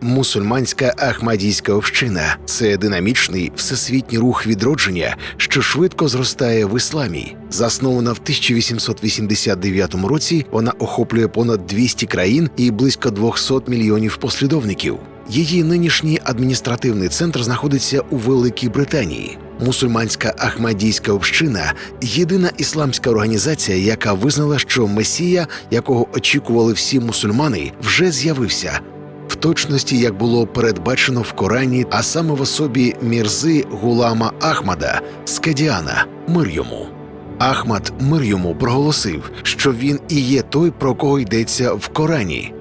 Мусульманська Ахмадійська община це динамічний всесвітній рух відродження, що швидко зростає в ісламі. Заснована в 1889 році, вона охоплює понад 200 країн і близько 200 мільйонів послідовників. Її нинішній адміністративний центр знаходиться у Великій Британії. Мусульманська Ахмадійська община єдина ісламська організація, яка визнала, що месія, якого очікували всі мусульмани, вже з'явився. Точності, як було передбачено в Корані, а саме в особі Мірзи Гулама Ахмада з мир йому. Ахмад мир йому проголосив, що він і є той, про кого йдеться в Корані.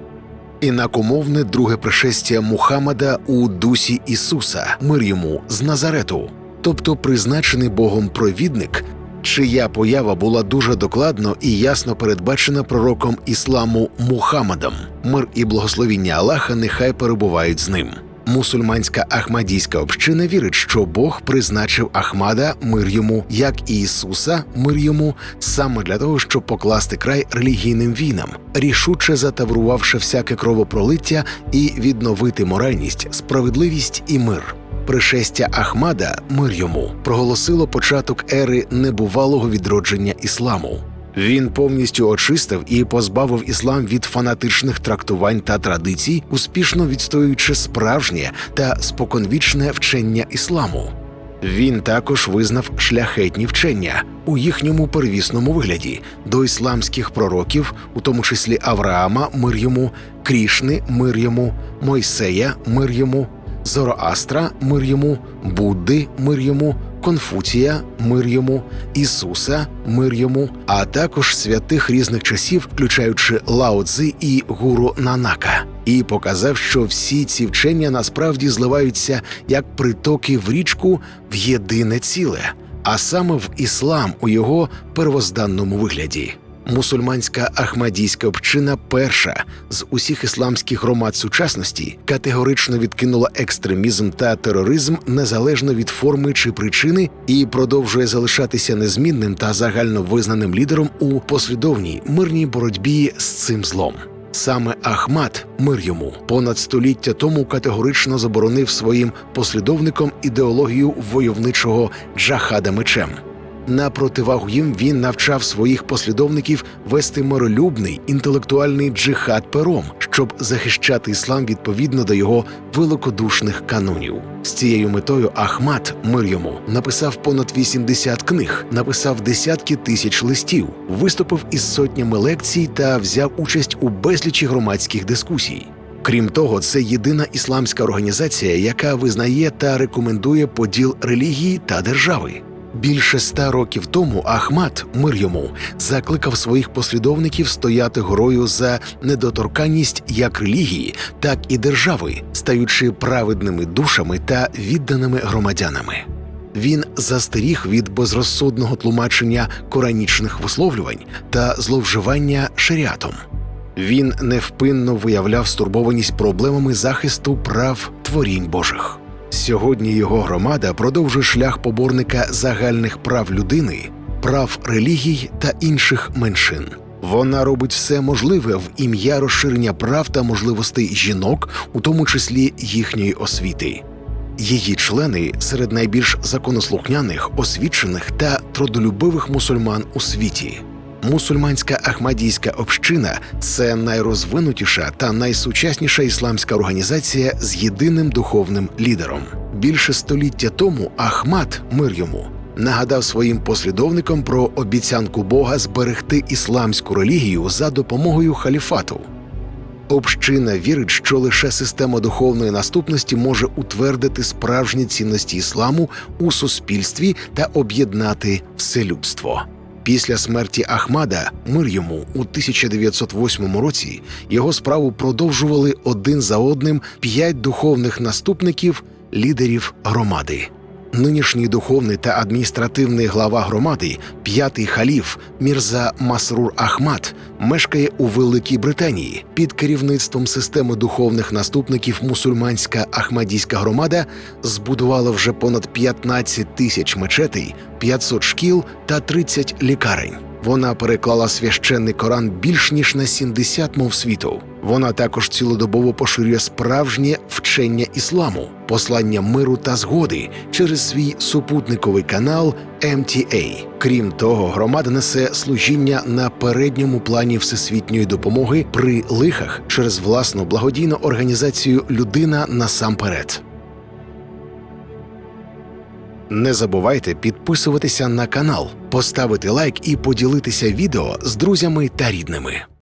Інакомовне друге пришестя Мухаммада у дусі Ісуса, мир йому з Назарету, тобто призначений Богом провідник, чия поява була дуже докладно і ясно передбачена пророком ісламу Мухаммадом. Мир і благословіння Аллаха нехай перебувають з ним. Мусульманська Ахмадійська община вірить, що Бог призначив Ахмада мир йому, як і Ісуса мир йому, саме для того, щоб покласти край релігійним війнам, рішуче затаврувавши всяке кровопролиття і відновити моральність, справедливість і мир. Пришестя Ахмада, мир йому, проголосило початок ери небувалого відродження ісламу. Він повністю очистив і позбавив іслам від фанатичних трактувань та традицій, успішно відстоюючи справжнє та споконвічне вчення ісламу. Він також визнав шляхетні вчення у їхньому первісному вигляді до ісламських пророків, у тому числі Авраама, мир йому, Крішни, мир йому, Мойсея, мир йому, Зороастра, мир йому, Будди, мир йому, Конфуція, мир йому, Ісуса, мир йому, а також святих різних часів, включаючи Лао Цзи і гуру Нанака, і показав, що всі ці вчення насправді зливаються як притоки в річку в єдине ціле, а саме в іслам у його первозданному вигляді. Мусульманська Ахмадійська община перша з усіх ісламських громад сучасності категорично відкинула екстремізм та тероризм незалежно від форми чи причини і продовжує залишатися незмінним та загально визнаним лідером у послідовній мирній боротьбі з цим злом. Саме Ахмад, мир йому, понад століття тому категорично заборонив своїм послідовникам ідеологію войовничого джахада мечем. На противагу їм він навчав своїх послідовників вести миролюбний інтелектуальний джихад пером, щоб захищати іслам відповідно до його великодушних канонів. З цією метою Ахмад мир йому написав понад 80 книг, написав десятки тисяч листів, виступив із сотнями лекцій та взяв участь у безлічі громадських дискусій. Крім того, це єдина ісламська організація, яка визнає та рекомендує поділ релігії та держави. Більше ста років тому Ахмад, мир йому, закликав своїх послідовників стояти горою за недоторканність як релігії, так і держави, стаючи праведними душами та відданими громадянами. Він застеріг від безрозсудного тлумачення коранічних висловлювань та зловживання шаріатом. Він невпинно виявляв стурбованість проблемами захисту прав творінь Божих. Сьогодні його громада продовжує шлях поборника загальних прав людини, прав релігій та інших меншин. Вона робить все можливе в ім'я розширення прав та можливостей жінок, у тому числі їхньої освіти. Її члени серед найбільш законослухняних, освічених та трудолюбивих мусульман у світі. Мусульманська Ахмадійська община це найрозвинутіша та найсучасніша ісламська організація з єдиним духовним лідером. Більше століття тому Ахмад, мир йому, нагадав своїм послідовникам про обіцянку Бога зберегти ісламську релігію за допомогою халіфату. Община вірить, що лише система духовної наступності може утвердити справжні цінності ісламу у суспільстві та об'єднати все людство. Після смерті Ахмада мир йому у 1908 році його справу продовжували один за одним п'ять духовних наступників лідерів громади. Нинішній духовний та адміністративний глава громади, п'ятий халіф Мірза Масрур Ахмад, мешкає у Великій Британії. Під керівництвом системи духовних наступників мусульманська Ахмадійська громада збудувала вже понад 15 тисяч мечетей, 500 шкіл та 30 лікарень. Вона переклала священний Коран більш ніж на 70 мов світу. Вона також цілодобово поширює справжнє вчення ісламу, послання миру та згоди через свій супутниковий канал MTA. Крім того, громада несе служіння на передньому плані всесвітньої допомоги при лихах через власну благодійну організацію Людина насамперед. Не забувайте підписуватися на канал, поставити лайк і поділитися відео з друзями та рідними.